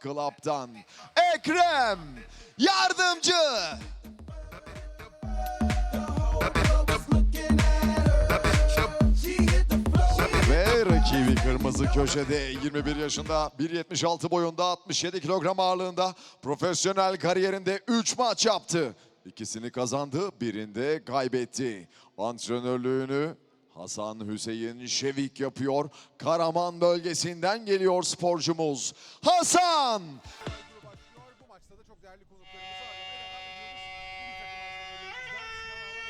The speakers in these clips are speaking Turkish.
Fight Club'dan Ekrem Yardımcı. Ve rakibi kırmızı köşede 21 yaşında 1.76 boyunda 67 kilogram ağırlığında profesyonel kariyerinde 3 maç yaptı. İkisini kazandı, birinde kaybetti. Antrenörlüğünü Hasan Hüseyin Şevik yapıyor. Karaman bölgesinden geliyor sporcumuz. Hasan! Bu maçta da çok değerli birlikte.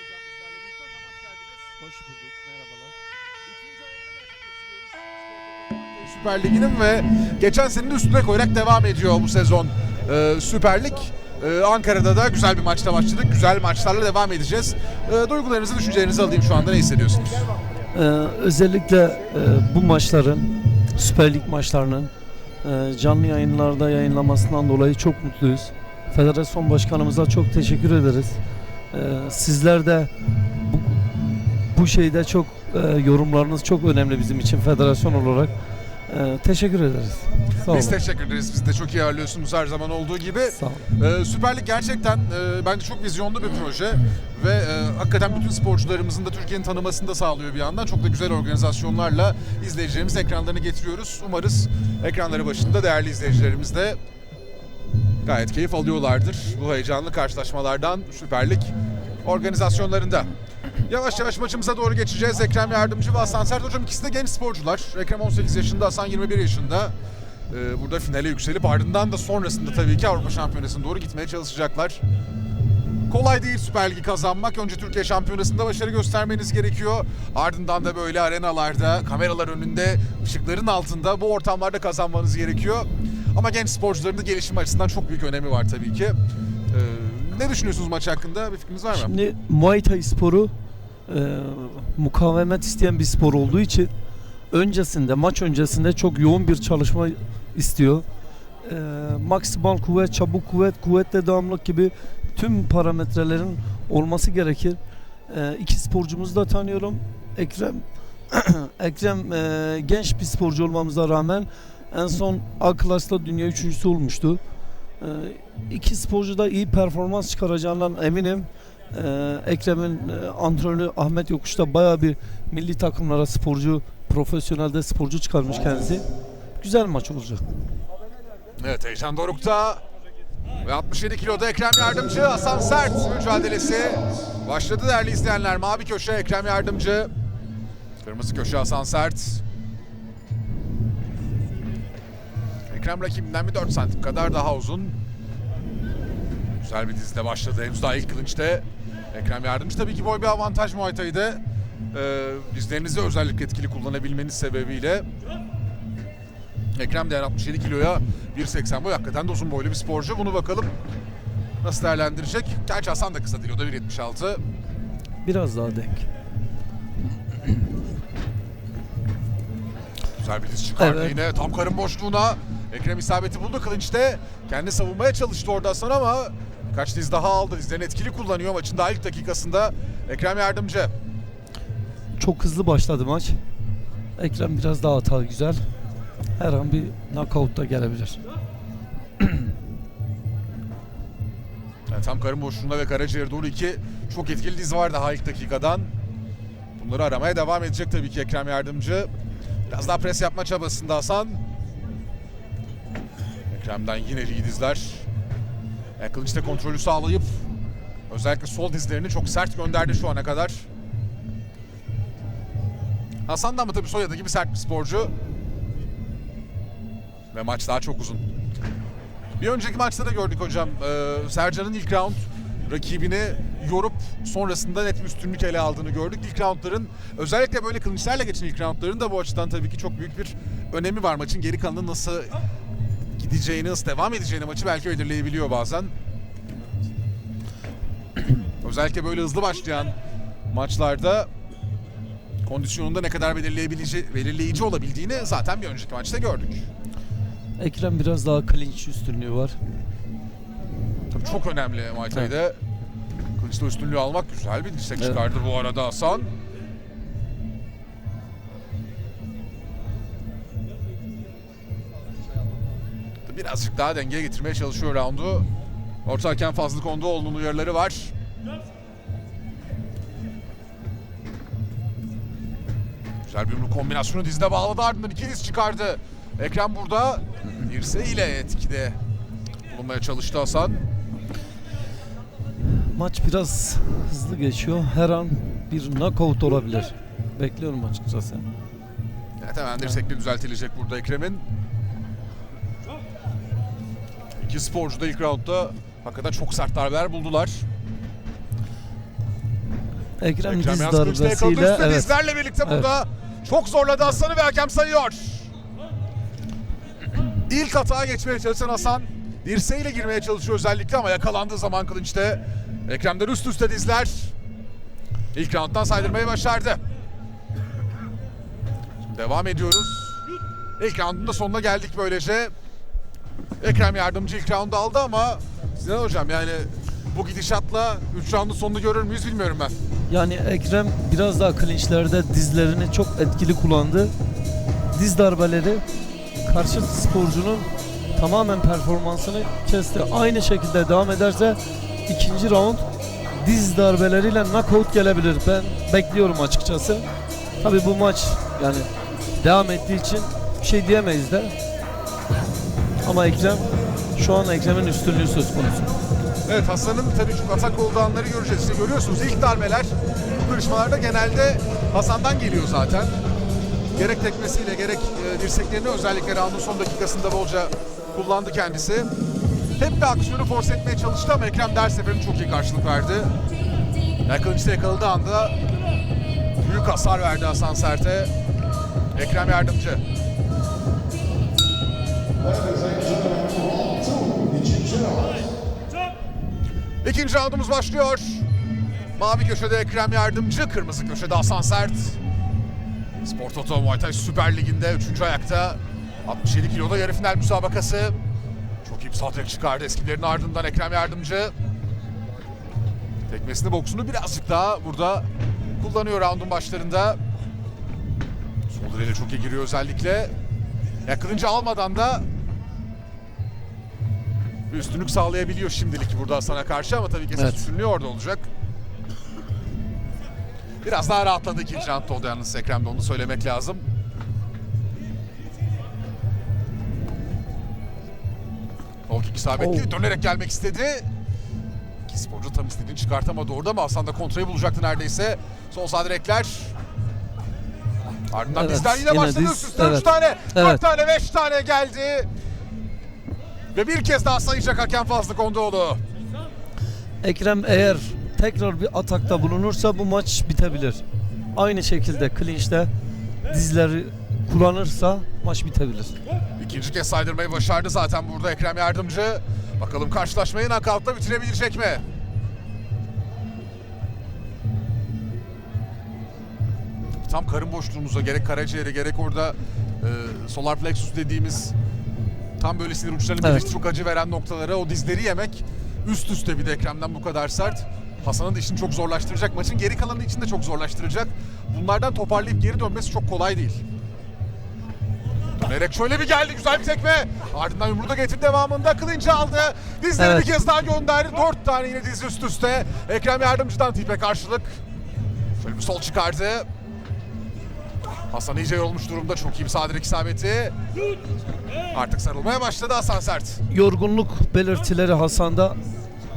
Hocam hoş bulduk, merhabalar. Süper Ligi'nin ve geçen senenin üstüne koyarak devam ediyor bu sezon ee, Süper Lig. Ee, Ankara'da da güzel bir maçla başladık. Güzel maçlarla devam edeceğiz. Ee, duygularınızı, düşüncelerinizi alayım şu anda. Ne hissediyorsunuz? Ee, özellikle e, bu maçların, Süper Lig maçlarının e, canlı yayınlarda yayınlamasından dolayı çok mutluyuz. Federasyon Başkanımıza çok teşekkür ederiz. Ee, sizler de bu, bu şeyde çok e, yorumlarınız çok önemli bizim için federasyon olarak. Ee, teşekkür ederiz. Sağ olun. Biz teşekkür ederiz. Biz de çok iyi ağırlıyorsunuz her zaman olduğu gibi. Sağ olun. Ee, Süper Lig gerçekten e, bence çok vizyonlu bir proje ve e, hakikaten bütün sporcularımızın da Türkiye'nin tanımasını da sağlıyor bir yandan. Çok da güzel organizasyonlarla izleyicilerimiz ekranlarını getiriyoruz. Umarız ekranları başında değerli izleyicilerimiz de gayet keyif alıyorlardır bu heyecanlı karşılaşmalardan Süper Lig organizasyonlarında. Yavaş yavaş maçımıza doğru geçeceğiz. Ekrem Yardımcı ve Hasan Sert Hocam ikisi de genç sporcular. Ekrem 18 yaşında, Hasan 21 yaşında. Ee, burada finale yükselip ardından da sonrasında tabii ki Avrupa Şampiyonası'na doğru gitmeye çalışacaklar. Kolay değil Süper Ligi kazanmak. Önce Türkiye Şampiyonası'nda başarı göstermeniz gerekiyor. Ardından da böyle arenalarda, kameralar önünde, ışıkların altında bu ortamlarda kazanmanız gerekiyor. Ama genç sporcuların da gelişim açısından çok büyük önemi var tabii ki. Ee, ne düşünüyorsunuz maç hakkında? Bir fikriniz var mı? Şimdi Muay Thai sporu e, mukavemet isteyen bir spor olduğu için öncesinde, maç öncesinde çok yoğun bir çalışma istiyor. E, maksimal kuvvet, çabuk kuvvet, kuvvetle devamlılık gibi tüm parametrelerin olması gerekir. E, iki sporcumuzu da tanıyorum. Ekrem Ekrem e, genç bir sporcu olmamıza rağmen en son A Klas'ta dünya üçüncüsü olmuştu. E, iki sporcu da iyi performans çıkaracağından eminim. Ee, Ekrem'in e, antrenörü Ahmet Yokuş da bayağı bir milli takımlara sporcu, profesyonelde sporcu çıkarmış kendisi. Güzel maç olacak. Evet heyecan dorukta. Ve 67 kiloda Ekrem Yardımcı, Hasan Sert mücadelesi başladı değerli izleyenler. Mavi köşe Ekrem Yardımcı. Kırmızı köşe Hasan Sert. Ekrem rakibinden bir 4 santim kadar daha uzun. Güzel bir dizide başladı. Henüz daha ilk kılınçta. Ekrem Yardımcı tabii ki boy bir avantaj Muay Thai'de. Ee, dizlerinizi özellikle etkili kullanabilmeniz sebebiyle Ekrem değer 67 kiloya 1.80 boy hakikaten de uzun boylu bir sporcu. Bunu bakalım nasıl değerlendirecek. Gerçi Hasan da kısa değil o da 1.76. Biraz daha denk. Güzel bir diz çıkardı Evet. yine tam karın boşluğuna. Ekrem isabeti buldu kılıçta. Kendi savunmaya çalıştı orada Hasan ama kaç diz daha aldı. Dizlerini etkili kullanıyor maçın daha ilk dakikasında. Ekrem Yardımcı. Çok hızlı başladı maç. Ekrem biraz daha hata güzel. Her an bir knockout da gelebilir. Yani tam karın boşluğunda ve karaciğer doğru iki çok etkili diz var daha ilk dakikadan. Bunları aramaya devam edecek tabii ki Ekrem Yardımcı. Biraz daha pres yapma çabasında Hasan. Ekrem'den yine iyi dizler. Yani kılıçta kontrolü sağlayıp özellikle sol dizlerini çok sert gönderdi şu ana kadar. Hasan da ama tabii soyadı gibi sert bir sporcu. Ve maç daha çok uzun. Bir önceki maçta da gördük hocam. Ee, Sercan'ın ilk round rakibini yorup sonrasında net bir üstünlük ele aldığını gördük. İlk roundların özellikle böyle kılıçlarla geçen ilk roundların da bu açıdan tabii ki çok büyük bir önemi var. Maçın geri kalanı nasıl gideceğini, nasıl devam edeceğini maçı belki belirleyebiliyor bazen. özellikle böyle hızlı başlayan maçlarda kondisyonunda ne kadar belirleyebilici, belirleyici olabildiğini zaten bir önceki maçta gördük. Ekrem biraz daha clinch üstünlüğü var. Tabii çok önemli Muay Thai'de. Kılıçla üstünlüğü almak güzel bir dirsek Evet. çıkardı bu arada Hasan. birazcık daha dengeye getirmeye çalışıyor roundu. Orta hakem Fazlı Kondoğlu'nun uyarıları var. Güzel bir yumruk kombinasyonu dizde bağladı ardından iki diz çıkardı. Ekrem burada dirseğiyle etkide bulunmaya çalıştı Hasan. Maç biraz hızlı geçiyor. Her an bir knockout olabilir. Bekliyorum açıkçası. Evet hemen dirsekli düzeltilecek burada Ekrem'in. İki sporcu da ilk roundda hakikaten çok sert darbeler buldular. Ekrem, Ekrem diz darbesiyle evet. dizlerle birlikte burada çok zorladı Hasan'ı ve hakem sayıyor. İlk hata geçmeye çalışan Hasan dirseğiyle girmeye çalışıyor özellikle ama yakalandığı zaman kılıçta Ekrem'den üst üste dizler. İlk rounddan saydırmayı başardı. Devam ediyoruz. İlk roundun da sonuna geldik böylece. Ekrem yardımcı ilk roundu aldı ama Sinan Hocam yani bu gidişatla 3 roundun sonunu görür müyüz bilmiyorum ben. Yani Ekrem biraz daha clinçlerde dizlerini çok etkili kullandı. Diz darbeleri karşı sporcunun tamamen performansını kesti. Aynı şekilde devam ederse ikinci round diz darbeleriyle knockout gelebilir. Ben bekliyorum açıkçası. Tabii bu maç yani devam ettiği için bir şey diyemeyiz de. Ama Ekrem şu an Ekrem'in üstünlüğü söz konusu. Evet Hasan'ın tabii çok atak olduğu anları göreceğiz. İşte görüyorsunuz ilk darbeler bu kırışmalarda genelde Hasan'dan geliyor zaten. Gerek tekmesiyle gerek e, dirseklerini özellikle roundun son dakikasında bolca kullandı kendisi. Hep bir aksiyonu force etmeye çalıştı ama Ekrem de her seferinde çok iyi karşılık verdi. Yani kılıçta yakaladığı anda büyük hasar verdi Hasan Sert'e. Ekrem yardımcı. İkinci roundumuz başlıyor. Mavi köşede Ekrem Yardımcı, kırmızı köşede Hasan Sert. Spor Toto Muay Thai Süper Ligi'nde 3. ayakta 67 kiloda yarı final müsabakası. Çok iyi bir tek çıkardı eskilerin ardından Ekrem Yardımcı. Tekmesini boksunu birazcık daha burada kullanıyor roundun başlarında. Sol direğiyle çok iyi giriyor özellikle. Yakılınca almadan da bir üstünlük sağlayabiliyor şimdilik burada sana karşı ama tabii ki esas Evet. üstünlüğü orada olacak. Biraz daha rahatladı ikinci roundda oldu yalnız Ekrem'de onu söylemek lazım. Low kick isabetli Oh. dönerek gelmek istedi. İki sporcu tam istediğini çıkartamadı orada ama Hasan da kontrayı bulacaktı neredeyse. Sol sağ direkler. Ardından Evet, dizler yine yine başladı diz, üst üste 3 evet. tane, 4 Evet. tane, 5 tane geldi. Ve bir kez daha sayacak hakem Fazlı Kondoğlu. Ekrem eğer tekrar bir atakta bulunursa bu maç bitebilir. Aynı şekilde clinch'te dizleri kullanırsa maç bitebilir. İkinci kez saydırmayı başardı zaten burada Ekrem Yardımcı. Bakalım karşılaşmayı nakavtla bitirebilecek mi? Tam karın boşluğumuza gerek karaciğere gerek orada e, solar plexus dediğimiz tam böyle sinir uçlarının Evet. birleştiği çok acı veren noktalara o dizleri yemek üst üste bir de Ekrem'den bu kadar sert. Hasan'ın da işini çok zorlaştıracak. Maçın geri kalanı için de çok zorlaştıracak. Bunlardan toparlayıp geri dönmesi çok kolay değil. Dönerek şöyle bir geldi güzel bir tekme. Ardından yumruğu da getirdi devamında kılınca aldı. Dizleri Evet. bir kez daha gönderdi. Dört tane yine diz üst üste. Ekrem yardımcıdan tipe karşılık. Şöyle bir sol çıkardı. Hasan iyice yorulmuş durumda. Çok iyi bir sağ direk isabeti. Artık sarılmaya başladı Hasan Sert. Yorgunluk belirtileri Hasan'da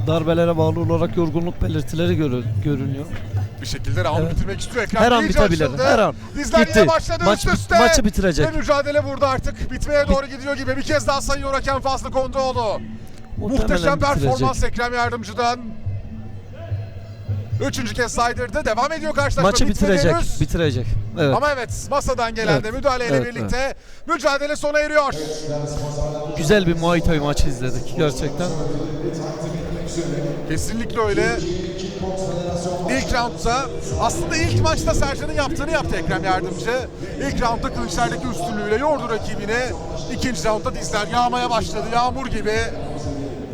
darbelere bağlı olarak yorgunluk belirtileri görü- görünüyor. Bir şekilde roundu Evet. bitirmek istiyor. Ekrem Her an bitebilir, açıldı. her an. Dizler yine başladı Maç üst üste. maçı bitirecek. Ve mücadele burada artık bitmeye doğru gidiyor gibi. Bir kez daha sayıyor hakem Fazlı Kondoğlu. Muhteşem bitirecek. performans Ekrem Yardımcı'dan. Üçüncü kez saydırdı. Devam ediyor karşılaşma. Maçı Bitmedi bitirecek. henüz. Bitirecek. Evet. Ama evet masadan gelen Evet. de müdahaleyle Evet, birlikte mücadele sona eriyor. Güzel bir Muay Thai maçı izledik gerçekten. Kesinlikle öyle. İlk roundda aslında ilk maçta Sercan'ın yaptığını yaptı Ekrem Yardımcı. İlk roundda kılıçlardaki üstünlüğüyle yordu rakibini. İkinci roundda dizler yağmaya başladı yağmur gibi.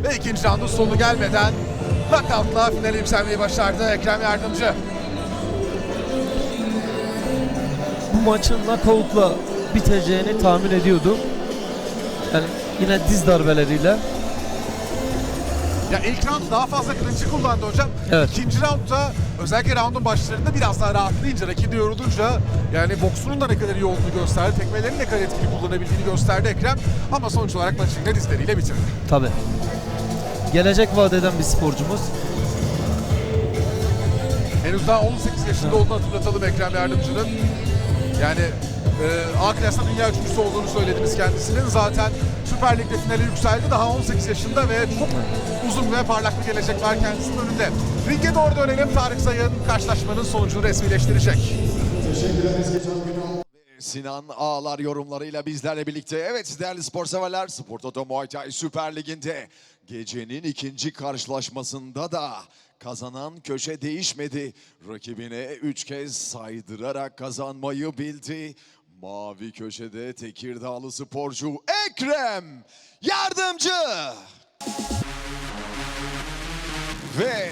Ve ikinci roundun sonu gelmeden knockoutla finale yükselmeyi başardı Ekrem Yardımcı. Bu maçın knockout'la biteceğini tahmin ediyordum. Yani Yine diz darbeleriyle. Ya ilk round daha fazla kılıncı kullandı hocam. Evet. İkinci roundda özellikle roundun başlarında biraz daha rahatlayınca, rakibi yorulunca yani boksunun da ne kadar iyi olduğunu gösterdi. Tekmelerin ne kadar etkili kullanabildiğini gösterdi Ekrem. Ama sonuç olarak maçı yine dizleriyle bitirdi. Tabi. Gelecek vaat eden bir sporcumuz. Henüz daha 18 yaşında olduğunu hatırlatalım Ekrem Yardımcı'nın. Yani e, A klasta dünya üçüncüsü olduğunu söylediniz kendisinin. Zaten Süper Lig'de finale yükseldi. Daha 18 yaşında ve çok uzun ve parlak bir gelecek var kendisinin önünde. Ringe doğru dönelim. Tarık Sayın karşılaşmanın sonucunu resmileştirecek. Sinan Ağlar yorumlarıyla bizlerle birlikte. Evet değerli spor severler Spor Toto Muay Thai Süper Ligi'nde gecenin ikinci karşılaşmasında da kazanan köşe değişmedi. Rakibine üç kez saydırarak kazanmayı bildi. Mavi köşede Tekirdağlı sporcu Ekrem Yardımcı. Ve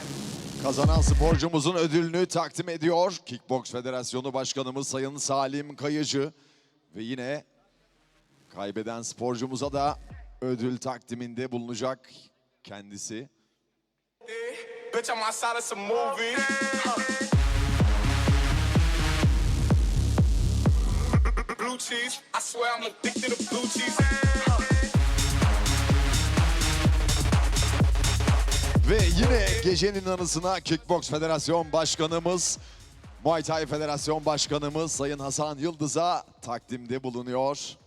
kazanan sporcumuzun ödülünü takdim ediyor. Kickbox Federasyonu Başkanımız Sayın Salim Kayıcı. Ve yine kaybeden sporcumuza da ödül takdiminde bulunacak kendisi. Blue cheese, I swear I'm addicted to blue cheese. Ve yine gecenin anısına Kickbox Federasyon Başkanımız, Muay Thai Federasyon Başkanımız Sayın Hasan Yıldız'a takdimde bulunuyor.